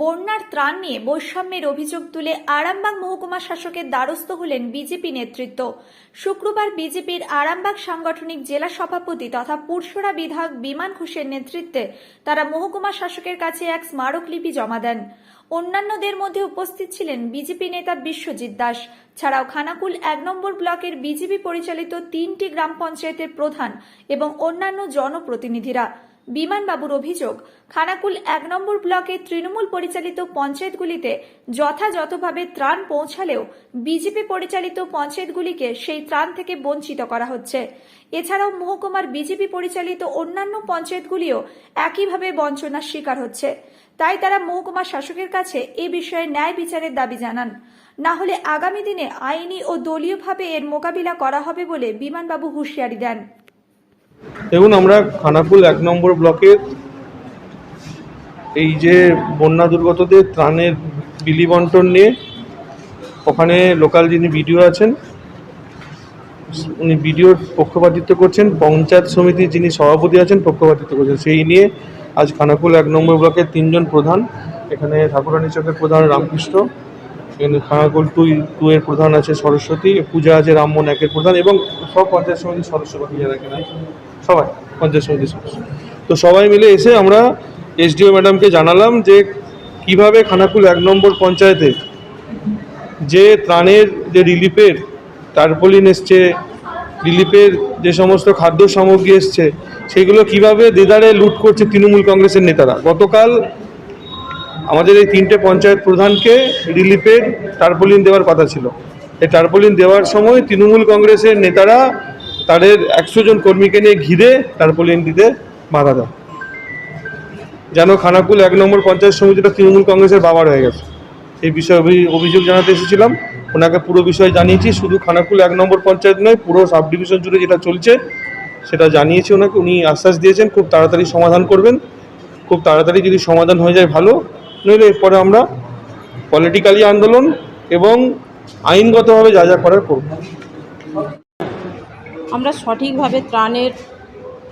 বন্যার ত্রাণ নিয়ে বৈষম্যের অভিযোগ তুলে আরামবাগ মহকুমা শাসকের দ্বারস্থ হলেন বিজেপি নেতৃত্ব। শুক্রবার বিজেপির আরামবাগ সাংগঠনিক জেলা সভাপতি তথা পুরসরা বিধায়ক বিমান ঘোষের নেতৃত্বে তারা মহকুমা শাসকের কাছে এক স্মারকলিপি জমা দেন। অন্যান্যদের মধ্যে উপস্থিত ছিলেন বিজেপি নেতা বিশ্বজিৎ দাস। ছাড়াও খানাকুল এক নম্বর ব্লকের বিজেপি পরিচালিত তিনটি গ্রাম পঞ্চায়েতের প্রধান এবং অন্যান্য জনপ্রতিনিধিরা। বিমানবাবুর অভিযোগ, খানাকুল এক নম্বর ব্লকে তৃণমূল পরিচালিত পঞ্চায়েতগুলিতে যথাযথভাবে ত্রাণ পৌঁছালেও বিজেপি পরিচালিত পঞ্চায়েতগুলিকে সেই ত্রাণ থেকে বঞ্চিত করা হচ্ছে। এছাড়াও মহকুমার বিজেপি পরিচালিত অন্যান্য পঞ্চায়েতগুলিও একইভাবে বঞ্চনার শিকার হচ্ছে। তাই তারা মহকুমা শাসকের কাছে এ বিষয়ে ন্যায় বিচারের দাবি জানান। না হলে আগামী দিনে আইনি ও দলীয়ভাবে এর মোকাবিলা করা হবে বলে বিমানবাবু হুঁশিয়ারি দেন। দেখুন, আমরা খানাকুল এক নম্বর ব্লকের এই যে বন্যা দুর্গতদের ত্রাণের বিলি বন্টন নিয়ে ওখানে লোকাল যিনি বিডিও আছেন, উনি বিডিওর পক্ষপাতিত্ব করছেন, পঞ্চায়েত সমিতির যিনি সভাপতি আছেন পক্ষপাতিত্ব করছেন। সেই নিয়ে আজ খানাকুল এক নম্বর ব্লকের তিনজন প্রধান, এখানে ঠাকুরানী চকের প্রধান রামকৃষ্ণ, এখানে খানাকুল টু টু এর প্রধান আছে সরস্বতী, পূজা আছে রামমোহন একের প্রধান এবং সব পঞ্চায়েত সমিতির সদস্য বাকি যারা সবাই। পঞ্চায়েত সদস্য তো সবাই মিলে এসে আমরা এসডিও ম্যাডামকে জানালাম যে কীভাবে খানাকুল এক নম্বর পঞ্চায়েতে যে ত্রাণের যে রিলিফের টার্পলিন এসছে, রিলিফের যে সমস্ত খাদ্য সামগ্রী এসছে, সেগুলো কীভাবে দেদারে লুট করছে তৃণমূল কংগ্রেসের নেতারা। গতকাল আমাদের এই তিনটে পঞ্চায়েত প্রধানকে রিলিফের টার্পলিন দেওয়ার কথা ছিল। এই টার্পলিন দেওয়ার সময় তৃণমূল কংগ্রেসের নেতারা তাদের একশো জন কর্মীকে নিয়ে ঘিরে টার্পলিন দিতে বাধা দেয়। যেন খানাকুল এক নম্বর পঞ্চায়েত সমিতিটা তৃণমূল কংগ্রেসের বাবার হয়ে গেছে। এই বিষয়ে অভিযোগ জানাতে এসেছিলাম। ওনাকে পুরো বিষয় জানিয়েছি, শুধু খানাকুল এক নম্বর পঞ্চায়েত নয়, পুরো সাব ডিভিশন জুড়ে যেটা চলছে, সেটা জানিয়েছি ওনাকে। উনি আশ্বাস দিয়েছেন, খুব তাড়াতাড়ি সমাধান করবেন। খুব তাড়াতাড়ি যদি সমাধান হয়ে যায় ভালো, নইলে এরপরে আমরা পলিটিক্যালি আন্দোলন এবং আইনগতভাবে যা যা করার করব। আমরা সঠিকভাবে ত্রাণের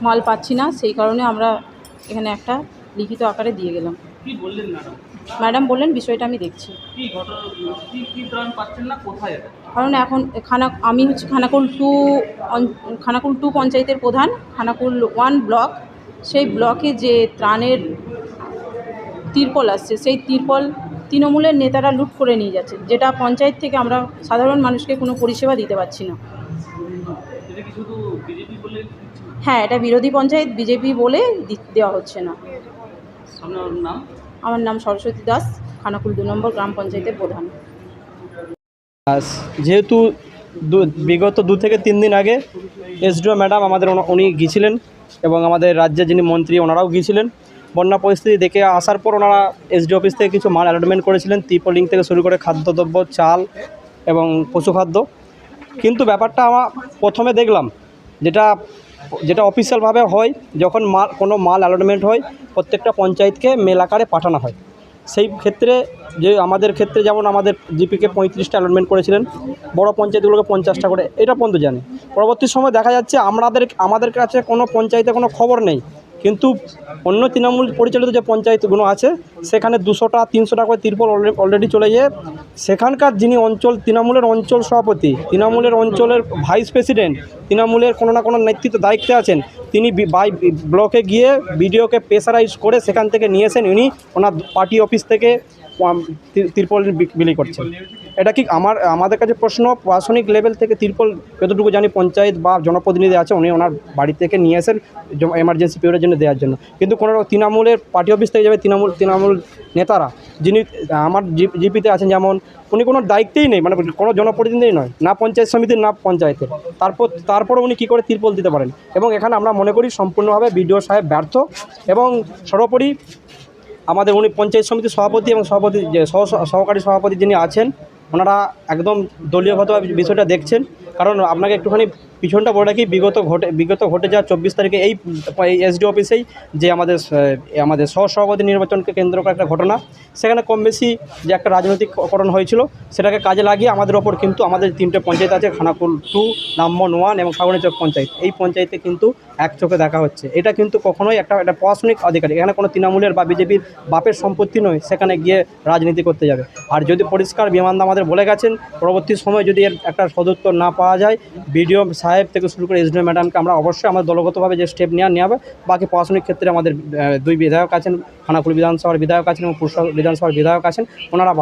মাল পাচ্ছি না সেই কারণে আমরা এখানে একটা লিখিত আকারে দিয়ে গেলাম। ম্যাডাম? ম্যাডাম বললেন বিষয়টা আমি দেখছি। কি ঘটনা কি কি ত্রাণ পাচ্ছেন না কোথায় এটা? কারণ এখন খানা আমি হচ্ছে খানাকুল টু খানাকুল টু পঞ্চায়েতের প্রধান খানাকুল ওয়ান ব্লক। সেই ব্লকে যে ত্রাণের তিরপল আসছে সেই তিরপল তৃণমূলের নেতারা লুট করে নিয়ে যাচ্ছে যেটা পঞ্চায়েত থেকে আমরা সাধারণ মানুষকে কোনো পরিষেবা দিতে পারছি না। হ্যাঁ এটা বিরোধী পঞ্চায়েত বিজেপি বলে দেওয়া হচ্ছে না। নাম? আমার নাম সরস্বতী দাস খানাকুল দু নম্বর গ্রাম পঞ্চায়েতের প্রধান। যেহেতু দু- বিগত দু থেকে তিন দিন আগে এসডিও ম্যাডাম আমাদের উনি গিয়েছিলেন এবং আমাদের রাজ্যের যিনি মন্ত্রী ওনারাও গিয়েছিলেন। বন্যা পরিস্থিতি দেখে আসার পর ওনারা এসডি অফিস থেকে কিছু মাল অ্যালটমেন্ট করেছিলেন ত্রিপলিং থেকে শুরু করে খাদ্যদ্রব্য চাল এবং পশুখাদ্য। কিন্তু ব্যাপারটা আমার প্রথমে দেখলাম, যেটা যেটা অফিসিয়ালভাবে হয়, যখন মাল, কোনো মাল অ্যালটমেন্ট হয়, প্রত্যেকটা পঞ্চায়েতকে মেল আকারে পাঠানো হয়। সেই ক্ষেত্রে যে, আমাদের ক্ষেত্রে যেমন আমাদের জিপিকে পঁয়ত্রিশটা অ্যালটমেন্ট করেছিলেন, বড় পঞ্চায়েতগুলোকে পঞ্চাশটা করে, এটা পর্যন্ত জানি। পরবর্তী সময় দেখা যাচ্ছে, আমাদের আমাদের কাছে কোনো পঞ্চায়েতে কোনো খবর নেই কিন্তু অন্য তৃণমূল পরিচালিত যে পঞ্চায়েতগুলো আছে, সেখানে দুশোটা, তিনশোটা করে তিরপল অলরেডি চলে যায় সেখানকার যিনি অঞ্চল, তৃণমূলের অঞ্চল সভাপতি, তৃণমূলের অঞ্চলের ভাইস প্রেসিডেন্ট তৃণমূলের কোনো না কোনো নেতৃত্ব দায়িত্বে আছেন। তিনি বাই ব্লকে গিয়ে বিডিওকে প্রেসারাইজ করে সেখান থেকে নিয়েছেন। উনি ওনার পার্টি অফিস থেকে তিরপল বিলি করছেন। এটা কি আমার, আমাদের কাছে প্রশ্ন, প্রশাসনিক লেভেল থেকে তিরপল যতটুকু জানি পঞ্চায়েত বা জনপ্রতিনিধি আছে, উনি ওনার বাড়ি থেকে নিয়ে আসেন এমার্জেন্সি পিরিয়ডের জন্য দেওয়ার জন্য। কিন্তু কোনো তৃণমূলের পার্টি অফিস থেকে যাবে তৃণমূল তৃণমূল নেতারা, যিনি, আমার জিপিতে আছেন যেমন, উনি কোনো দায়িত্বেই নেই মানে কোনো জনপ্রতিনিধি নয়, না পঞ্চায়েত সমিতির, না পঞ্চায়েতের। তারপর তারপরে উনি কী করে তিরপল দিতে পারেন? এবং এখানে আমরা মনে করি সম্পূর্ণভাবে বিডিও সাহেব ব্যর্থ। এবং সর্বোপরি আমাদের উনি পঞ্চায়েত সমিতির সভাপতি এবং সভাপতি যে সহ সহকারী সভাপতি যিনি আছেন, ওনারা একদম দলীয়গতভাবে বিষয়টা দেখছেন। কারণ আপনাকে একটুখানি পিছনটা বলে রাখি, বিগত ঘটে বিগত ঘটে যাওয়া চব্বিশ তারিখে এই এসডি অফিসেই যে আমাদের আমাদের সহসভাপতি নির্বাচনকে কেন্দ্র করে একটা ঘটনা। সেখানে কম বেশি যে একটা রাজনৈতিককরণ হয়েছিল, সেটাকে কাজে লাগিয়ে আমাদের ওপর কিন্তু আমাদের তিনটে পঞ্চায়েত আছে, খানাকুল টু নামমন ওয়ান এবং সাগরচক পঞ্চায়েত। এই পঞ্চায়েতে কিন্তু এক চোখে দেখা হচ্ছে। এটা কিন্তু কখনোই একটা একটা প্রশাসনিক অধিকার, এখানে কোনো তৃণমূলের বা বিজেপির বাপের সম্পত্তি নয়, সেখানে গিয়ে রাজনীতি করতে যাবে। আর যদি পরিষ্কার বিমানদা আমাদের বলে গেছেন, পরবর্তী সময় যদি এর একটা সদুত্তর না পাওয়া যায়, বিডিও সাহেব থেকে শুরু করে এসডিও ম্যাডামকে আমরা অবশ্যই আমাদের দলগতভাবে যে স্টেপ নেওয়া নেওয়া হবে বাকি প্রশাসনিক ক্ষেত্রে আমাদের দুই বিধায়ক আছেন খানাকুল বিধানসভার বিধায়ক আছেন এবং পুরসভা বিধানসভার বিধায়ক আছেন ওনারা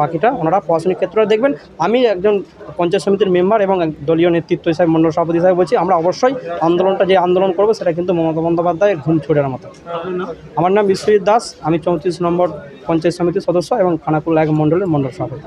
বাকিটা ওনারা প্রশাসনিক ক্ষেত্রে দেখবেন। আমি একজন পঞ্চায়েত সমিতির মেম্বার এবং দলীয় নেতৃত্ব হিসাবে মন্ডল সভাপতি হিসাবে বলছি আমরা অবশ্যই আন্দোলনটা যে আন্দোলন করব সেটা কিন্তু মমতা বন্দ্যোপাধ্যায়ের ঘুম ছুটের মতো। আমার নাম বিশ্বজিৎ দাস আমি চৌত্রিশ নম্বর পঞ্চায়েত সমিতির সদস্য এবং খানাকুল এক মণ্ডলের মণ্ডল সভাপতি।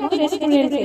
রেস্টুরেন্টে